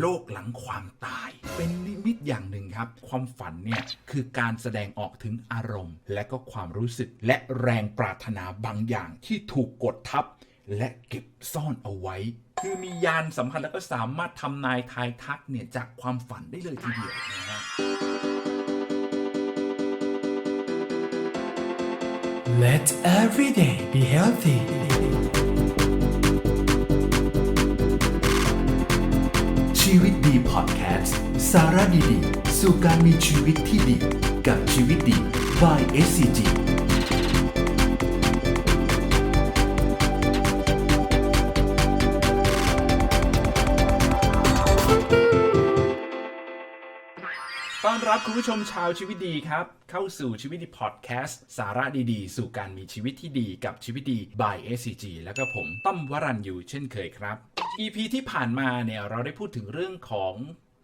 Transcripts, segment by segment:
โลกหลังความตาย เป็นนิมิตอย่างหนึ่งครับ ความฝันเนี่ยคือการแสดงออกถึงอารมณ์ และก็ความรู้สึกและแรงปรารถนาบางอย่างที่ถูกกดทับ และเก็บซ่อนเอาไว้ คือมียานสัมพันธ์แล้วก็สามารถทำนายทายทักเนี่ยจากความฝันได้เลยทีเดียวนะฮะ Let every day be healthy พอดแคสต์สาระดีๆ สู่การมีชีวิตที่ดี กับชีวิตดี by SCG ต้อนรับคุณผู้ชมชาวชีวิตดีครับ เข้าสู่ชีวิตดีพอดแคสต์สาระดีๆ สู่การมีชีวิตที่ดีกับชีวิตดี by SCG แล้วก็ผมต้อมวรันยูเช่นเคยครับ EP ที่ผ่านมาเนี่ยเราได้พูดถึงเรื่องของ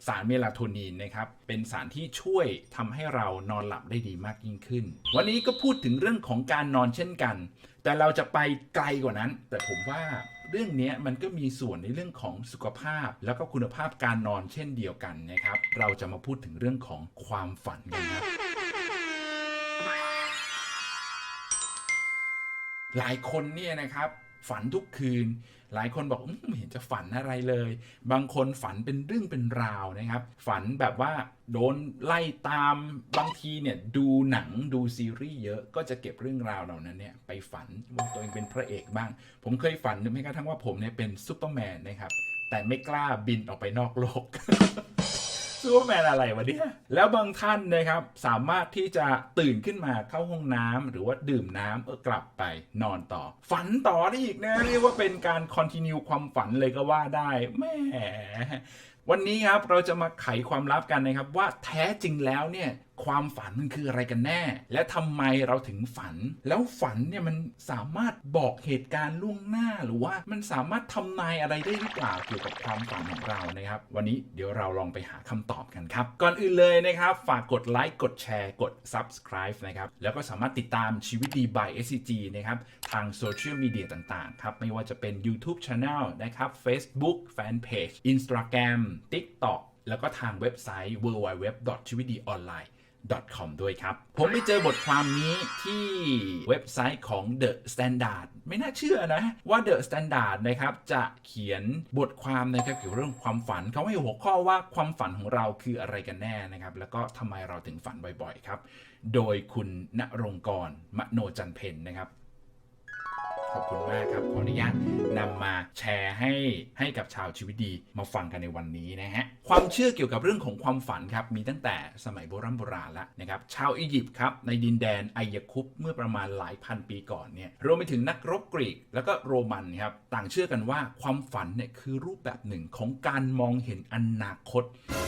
สารเมลาโทนินนะครับ เป็นสารที่ช่วยทำให้เรานอนหลับได้ดีมากยิ่งขึ้น วันนี้ก็พูดถึงเรื่องของการนอนเช่นกัน แต่เราจะไปไกลกว่านั้น แต่ผมว่าเรื่องนี้มันก็มีส่วนในเรื่องของสุขภาพ แล้วก็คุณภาพการนอนเช่นเดียวกันนะครับ เราจะมาพูดถึงเรื่องของความฝันกันครับหลายคนเนี่ยนะครับ ฝันทุกคืน หลายคนบอกอมไม่เห็นจะฝันอะไรเลย บางคนฝันเป็นเรื่องเป็นราวนะครับ ฝันแบบว่าโดนไล่ตามบางทีเนี่ยดูหนังดูซีรีส์เยอะก็จะเก็บเรื่องราวเหล่านั้นเนี่ยไปฝันว่าตัวเองเป็นพระเอกบ้าง ผมเคยฝันหรือไม่กระทั่งว่าผมเนี่ยเป็นซูเปอร์แมนนะครับแต่ไม่กล้าบินออกไปนอกโลก ซูเปอร์แมนอะไรวะเนี่ยแล้วบางท่านนะครับสามารถที่จะตื่นขึ้นมาเข้าห้องน้ำหรือว่าดื่มน้ำเออกลับไปนอนต่อ ฝันต่อได้อีกนะเรียกว่าเป็นการคอนติเนียความฝันเลยก็ว่าได้แหม่วันนี้ครับเราจะมาไขความลับกันนะครับว่าแท้จริงแล้วเนี่ยความฝันมันคืออะไรกันแน่ และทำไมเราถึงฝัน แล้วฝันเนี่ยมันสามารถบอกเหตุการณ์ล่วงหน้าหรือว่ามันสามารถทำนายอะไรได้หรือเปล่าเกี่ยวกับความฝันของเรานะครับ วันนี้เดี๋ยวเราลองไปหาคำตอบกันครับ ก่อนอื่นเลยนะครับ ฝากกดไลค์กดแชร์กด subscribe นะครับ แล้วก็สามารถติดตามชีวิตดี by SCG นะครับ ทางโซเชียลมีเดียต่างๆ ครับ ไม่ว่าจะเป็น YouTube Channel นะครับ Facebook Fanpage Instagram TikTok แล้วก็ทางเว็บไซต์ www ชีวิตดีออนไลน์ com ด้วยครับ ผมไปเจอบทความนี้ที่เว็บไซต์ของ The Standard ไม่น่าเชื่อนะว่า The Standard นะครับจะเขียนบทความนะครับเกี่ยวกับเรื่องความฝันเขาให้หัวข้อว่าความฝันของเราคืออะไรกันแน่นะครับ แล้วก็ทำไมเราถึงฝันบ่อยๆครับ โดยคุณณรงค์กรมโนจันเพนนะครับ ขอบคุณมากครับ ขออนุญาตนำมาแชร์ให้ให้กับชาวชีวิตดีมาฟังกันในวันนี้นะฮะ ความเชื่อเกี่ยวกับเรื่องของความฝันครับ มีตั้งแต่สมัยโบราณโบราณแล้วนะครับ ชาวอียิปต์ครับ ในดินแดนไอยาคุปเมื่อประมาณหลายพันปีก่อนเนี่ยรวมไปถึงนักรบกรีก แล้วก็โรมันครับ ต่างเชื่อกันว่าความฝันเนี่ยคือรูปแบบหนึ่งของการมองเห็นอนาคต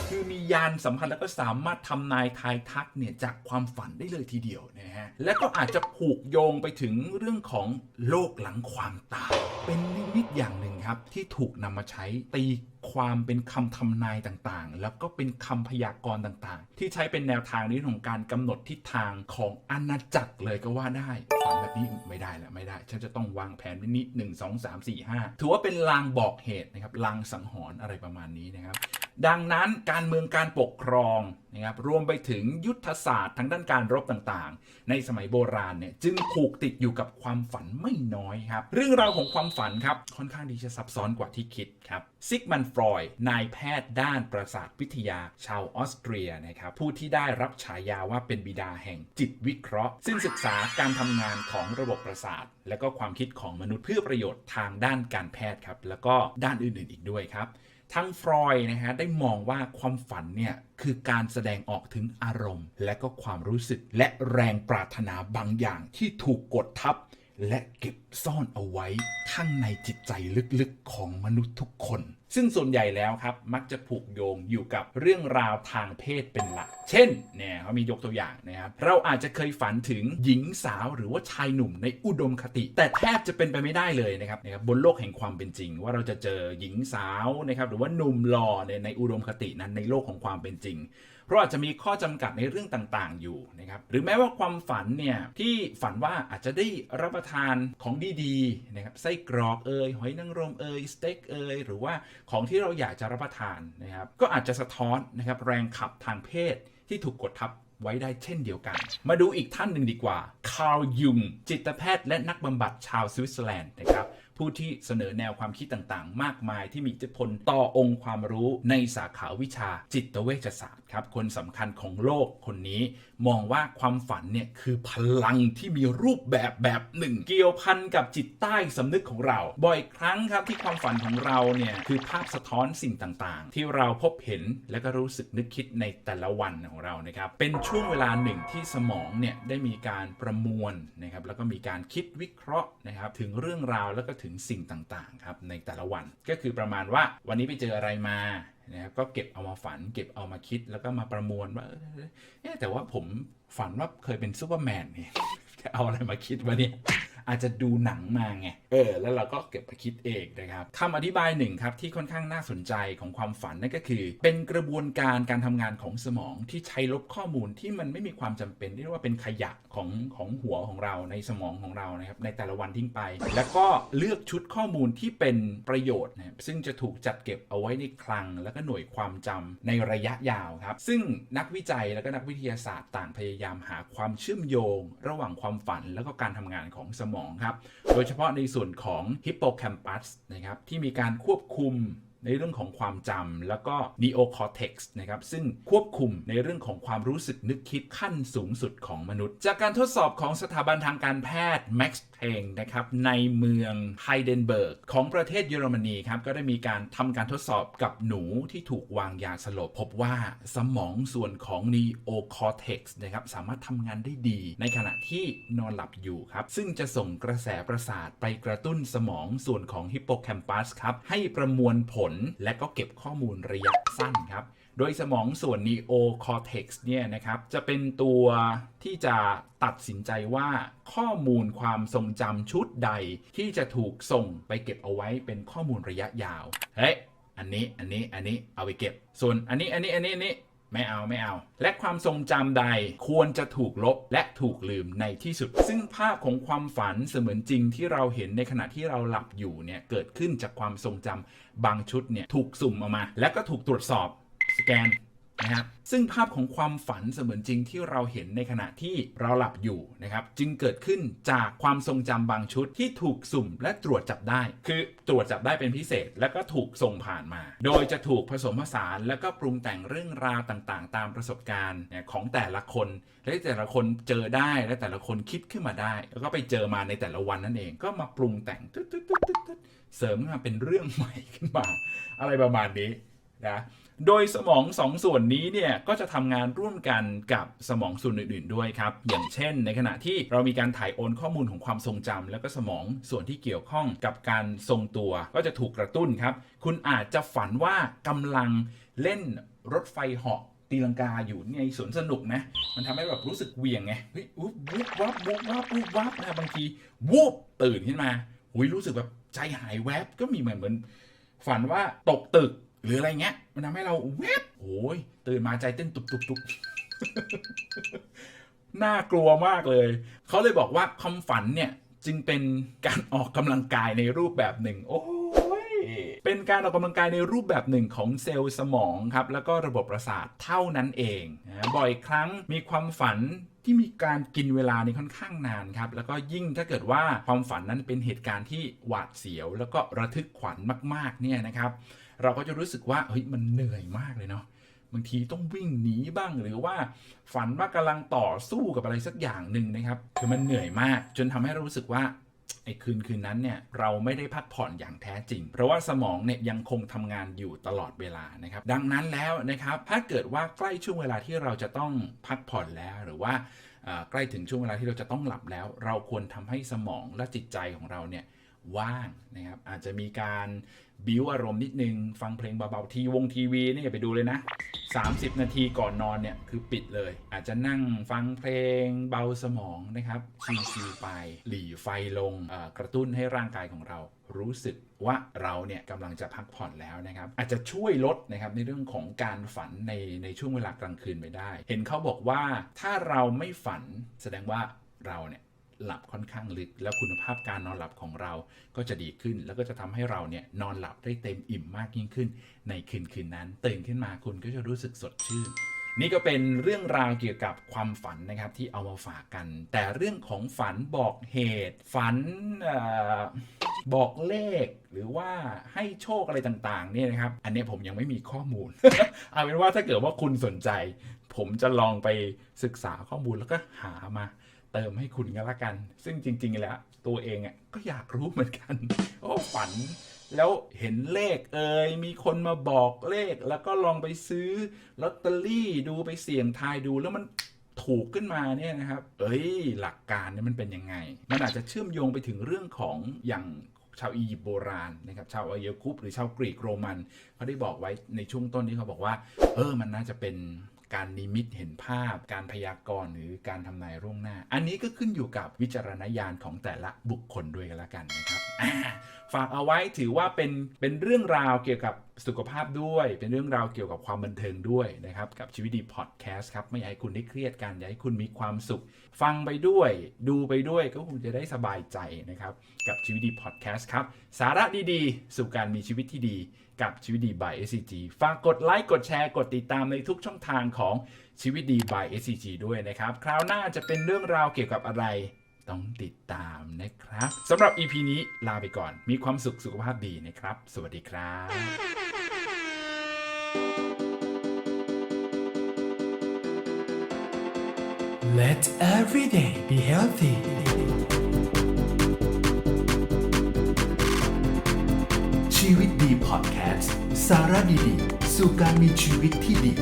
คือมียานสัมพันธ์แล้วก็สามารถทำนายทายทักเนี่ยจากความฝันได้เลยทีเดียวนะฮะ และก็อาจจะผูกโยงไปถึงเรื่องของโลกหลังความตาย เป็นนิมิตอย่างหนึ่งครับ ที่ถูกนำมาใช้ตีความเป็นคำทำนายต่างๆ แล้วก็เป็นคำพยากรณ์ต่างๆ ที่ใช้เป็นแนวทางนเรื่องของการกำหนดทิศทางของอาณาจักรเลยก็ว่าได้ฝันแบบนี้ไม่ได้แล้วไม่ได้ ฉันจะต้องวางแผนไว้นิดหนึ่งสองสามสี่ห้าถือว่าเป็นลางบอกเหตุนะครับลางสังหรณ์อะไรประมาณนี้นะครับ ดังนั้นการเมืองการปกครองนะครับรวมไปถึงยุทธศาสตร์ทางด้านการรบต่างๆ ในสมัยโบราณเนี่ยจึงผูกติดอยู่กับความฝันไม่น้อยครับ เรื่องราวของความฝันครับค่อนข้างที่จะซับซ้อนกว่าที่คิดครับซิกมันฟรอยด์นายแพทย์ด้านประสาทวิทยาชาวออสเตรียนะครับผู้ที่ได้รับฉายาว่าเป็นบิดาแห่งจิตวิเคราะห์ ซึ่งศึกษาการทำงานของระบบประสาท และก็ความคิดของมนุษย์เพื่อประโยชน์ทางด้านการแพทย์ครับแล้วก็ด้านอื่นๆ อีกด้วยครับ ทั้งฟรอย์นะฮะได้มองว่าความฝันเนี่ยคือการแสดงออกถึงอารมณ์ และก็ความรู้สึกและแรงปรารถนาบางอย่างที่ถูกกดทับ และเก็บซ่อนเอาไว้ข้างในจิตใจลึกๆของมนุษย์ทุกคน ซึ่งส่วนใหญ่แล้วครับมักจะผูกโยงอยู่กับเรื่องราวทางเพศเป็นหลัก เช่นเนี่ยเขามียกตัวอย่างนะครับเราอาจจะเคยฝันถึงหญิงสาวหรือว่าชายหนุ่มในอุดมคติ แต่แทบจะเป็นไปไม่ได้เลยนะครับนะครับบนโลกแห่งความเป็นจริง ว่าเราจะเจอหญิงสาวนะครับหรือว่าหนุ่มหล่อเนี่ยในอุดมคตินั้นในโลกของความเป็นจริง เพราะอาจจะมีข้อจำกัดในเรื่องต่างๆ อยู่นะครับหรือแม้ว่าความฝันเนี่ยที่ฝันว่าอาจจะได้รับประทานของดีๆนะครับไส้กรอกเอยหอยนางรมเอยสเต็กเอยหรือว่าของที่เราอยากจะรับประทานนะครับก็อาจจะสะท้อนนะครับแรงขับทางเพศที่ถูกกดทับไว้ได้เช่นเดียวกัน มาดูอีกท่านหนึ่งดีกว่า คาร์ลยุง จิตแพทย์และนักบำบัดชาวสวิตเซอร์แลนด์นะครับ ผู้ที่เสนอแนวความคิดต่างๆ มากมายที่มีอิทธิพลต่อองค์ความรู้ในสาขาวิชาจิตเวชศาสตร์ครับคนสำคัญของโลกคนนี้ มองว่าความฝันเนี่ยคือพลังที่มีรูปแบบแบบหนึ่ง เกี่ยวพันกับจิตใต้สำนึกของเรา บ่อยครั้งครับที่ความฝันของเราเนี่ยคือภาพสะท้อนสิ่งต่างๆ ที่เราพบเห็นและก็รู้สึกนึกคิดในแต่ละวันของเรานะครับเป็นช่วงเวลาหนึ่งที่สมองเนี่ยได้มีการประมวลนะครับแล้วก็มีการคิดวิเคราะห์นะครับถึงเรื่องราวแล้วก็ถึงสิ่งต่างๆครับในแต่ละวัน ก็คือประมาณว่าวันนี้ไปเจออะไรมานะครับก็เก็บเอามาฝัน เก็บเอามาคิดแล้วก็มาประมวลว่าเออแต่ว่าผมฝันว่าเคยเป็นซูเปอร์แมนเนี่ยจะเอาอะไรมาคิดวะเนี่ย อาจจะดูหนังมาไงเออแล้วเราก็เก็บไปคิดเองนะครับคำอธิบายหนึ่งครับที่ค่อนข้างน่าสนใจของความฝันนั่นก็คือ เป็นกระบวนการการทำงานของสมองที่ใช้ลบข้อมูลที่มันไม่มีความจำเป็นเรียกว่าเป็นขยะของของหัวของเราในสมองของเรานะครับในแต่ละวันทิ้งไป แล้วก็เลือกชุดข้อมูลที่เป็นประโยชน์นะซึ่งจะถูกจัดเก็บเอาไว้ในคลัง แล้วก็หน่วยความจำในระยะยาวครับ ซึ่งนักวิจัยแล้วก็นักวิทยาศาสตร์ต่างพยายามหาความเชื่อมโยง ระหว่างความฝันแล้วก็การทำงานของสมองครับ โดยเฉพาะในส่วนของฮิปโปแคมปัสนะครับที่มีการควบคุมในเรื่องของความจำแล้วก็ neocortex นะครับ ซึ่งควบคุมในเรื่องของความรู้สึกนึกคิดขั้นสูงสุดของมนุษย์ จากการทดสอบของสถาบันทางการแพทย์ Max Planck นะครับในเมืองไฮเดนเบิร์กของประเทศเยอรมนีครับก็ได้มีการทำการทดสอบกับหนูที่ถูกวางยาสลบ พบว่าสมองส่วนของ neocortex นะครับสามารถทำงานได้ดี ในขณะที่นอนหลับอยู่ครับ ซึ่งจะส่งกระแสประสาทไปกระตุ้นสมองส่วนของฮิปโปแคมปัสครับให้ประมวลผลและก็เก็บข้อมูลระยะสั้นครับ โดยสมองส่วน neocortex เนี่ยนะครับ จะเป็นตัวที่จะตัดสินใจว่าข้อมูลความทรงจำชุดใดที่จะถูกส่งไปเก็บเอาไว้เป็นข้อมูลระยะยาว เฮ้ย อันนี้ อันนี้ อันนี้ เอาไปเก็บ ส่วนอันนี้ อันนี้ อันนี้ อันนี้ไม่เอาไม่เอา และความทรงจำใดควรจะถูกลบและถูกลืมในที่สุด ซึ่งภาพของความฝันเสมือนจริงที่เราเห็นในขณะที่เราหลับอยู่เนี่ยเกิดขึ้นจากความทรงจำบางชุดเนี่ยถูกสุ่มออกมา และก็ถูกตรวจสอบ แกนนะครับซึ่งภาพของความฝันเสมือนจริงที่เราเห็นในขณะที่เราหลับอยู่นะครับจึงเกิดขึ้นจากความทรงจำบางชุดที่ถูกสุ่มและตรวจจับได้ คือตรวจจับได้เป็นพิเศษ แล้วก็ถูกส่งผ่านมา โดยจะถูกผสมผสานแล้วก็ปรุงแต่งเรื่องราวต่างๆ ตามประสบการณ์ของแต่ละคน และแต่ละคนเจอได้และแต่ละคนคิดขึ้นมาได้ แล้วก็ไปเจอมาในแต่ละวันนั่นเอง ก็มาปรุงแต่งตึ๊ดตึ๊ดตึ๊ดตึ๊ดตึ๊ดเสริมมาเป็นเรื่องใหม่ขึ้นมา อะไรประมาณนี้นะ โดยสมองสองส่วนนี้เนี่ยก็จะทำงานร่วมกันกับสมองส่วนอื่น ๆด้วยครับ อย่างเช่น ในขณะที่เรามีการถ่ายโอนข้อมูลของความทรงจำแล้วก็สมองส่วนที่เกี่ยวข้องกับการทรงตัว ก็จะถูกกระตุ้นครับ คุณอาจจะฝันว่ากำลังเล่นรถไฟเหาะตีลังกาอยู่ในสวนสนุกนะ มันทำให้แบบรู้สึกเวียงไงเฮ้ยอุ๊บวุบวับวุบวับวุบวับนะบางทีวูบตื่นขึ้นมาหุยรู้สึกแบบใจหายแวบก็มีเหมือนเหมือน ฝันว่าตกตึก หรืออะไรเงี้ย มันทำให้เราแวบโอ้ยตื่นมาใจเต้นตุบตุบตุบน่ากลัวมากเลย เขาเลยบอกว่าความฝันเนี่ยจึงเป็นการออกกำลังกายในรูปแบบหนึ่ง โอ้ยเป็นการออกกำลังกายในรูปแบบหนึ่งของเซลล์สมองครับ แล้วก็ระบบประสาทเท่านั้นเองนะบ่อยครั้งมีความฝันที่มีการกินเวลาในค่อนข้างนานครับ แล้วก็ยิ่งถ้าเกิดว่าความฝันนั้นเป็นเหตุการณ์ที่หวาดเสียว แล้วก็ระทึกขวัญมากๆเนี่ยนะครับ เราก็จะรู้สึกว่าเฮ้ยมันเหนื่อยมากเลยเนาะบางทีต้องวิ่งหนีบ้างหรือว่าฝันว่ากำลังต่อสู้กับอะไรสักอย่างหนึ่งนะครับคือมันเหนื่อยมาก จนทำให้เรารู้สึกว่าไอ้คืนคืนนั้นเนี่ยเราไม่ได้พักผ่อนอย่างแท้จริง เพราะว่าสมองเนี่ยยังคงทำงานอยู่ตลอดเวลานะครับ ดังนั้นแล้วนะครับ ถ้าเกิดว่าใกล้ช่วงเวลาที่เราจะต้องพักผ่อนแล้วหรือว่าใกล้ถึงช่วงเวลาที่เราจะต้องหลับแล้ว เราควรทำให้สมองและจิตใจของเราเนี่ย ว่างนะครับอาจจะมีการบิวอารมณ์นิดนึง ฟังเพลงเบาๆทีวงทีวีนี่อย่าไปดูเลยนะ 30 นาทีก่อนนอนเนี่ยคือปิดเลย อาจจะนั่งฟังเพลงเบาสมองนะครับชิลๆไปหลีไฟลงกระตุ้นให้ร่างกายของเรารู้สึกว่าเราเนี่ยกำลังจะพักผ่อนแล้วนะครับ อาจจะช่วยลดนะครับในเรื่องของการฝันในในช่วงเวลากลางคืนไปได้ เห็นเขาบอกว่าถ้าเราไม่ฝันแสดงว่าเราเนี่ย หลับค่อนข้างลึก แล้วคุณภาพการนอนหลับของเราก็จะดีขึ้น แล้วก็จะทำให้เราเนี่ยนอนหลับได้เต็มอิ่มมากยิ่งขึ้น ในคืนคืนนั้น ตื่นขึ้นมาคุณก็จะรู้สึกสดชื่นนี่ก็เป็นเรื่องราวเกี่ยวกับความฝันนะครับที่เอามาฝากกัน แต่เรื่องของฝันบอกเหตุ ฝันอบอกเลข หรือว่าให้โชคอะไรต่างๆเนี่ยนะครับ อันนี้ผมยังไม่มีข้อมูล เอาเป็นว่าถ้าเกิดว่าคุณสนใจ ผมจะลองไปศึกษาข้อมูลแล้วก็หามา เติมให้คุณกันละกัน ซึ่งจริง ๆ แล้ว ตัวเองอะก็อยากรู้เหมือนกัน โอ้ฝัน แล้วเห็นเลขเอ่ยมีคนมาบอกเลข แล้วก็ลองไปซื้อลอตเตอรี่ดูไปเสี่ยงทายดูแล้วมันถูกขึ้นมาเนี่ยนะครับ เอ้ย หลักการเนี่ยมันเป็นยังไง มันอาจจะเชื่อมโยงไปถึงเรื่องของอย่างชาวอียิปต์โบราณนะครับ ชาวอายคุปหรือชาวกรีกโรมันเขาได้บอกไว้ในช่วงต้นที่เขาบอกว่า เออ มันน่าจะเป็น การนิมิตเห็นภาพ การพยากรณ์หรือการทำนายล่วงหน้า อันนี้ก็ขึ้นอยู่กับวิจารณญาณของแต่ละบุคคลด้วยกันละกันนะครับฝากเอาไว้ถือว่าเป็นเป็นเรื่องราวเกี่ยวกับสุขภาพด้วยเป็นเรื่องราวเกี่ยวกับความบันเทิงด้วยนะครับ กับชีวิตดีพอดแคสต์ครับ ไม่อยากให้คุณได้เครียดกันอยากให้คุณมีความสุข ฟังไปด้วย ดูไปด้วยก็คงจะได้สบายใจนะครับ กับชีวิตดีพอดแคสต์ครับ สาระดีๆ สู่การมีชีวิตที่ดี กับชีวิตดี by SCG ฝากกดไลค์กดแชร์กดติดตามในทุกช่องทางของชีวิตดี by SCG ด้วยนะครับ คราวหน้าจะเป็นเรื่องราวเกี่ยวกับอะไรต้องติดตามนะครับสำหรับ EP นี้ลาไปก่อน มีความสุขสุขภาพดีนะครับ สวัสดีครับ Let every day be healthy ชีวิตดีพอดแคสต์สาระดีๆ สู่การมีชีวิตที่ดี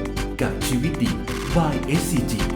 กับชีวิตดี by SCG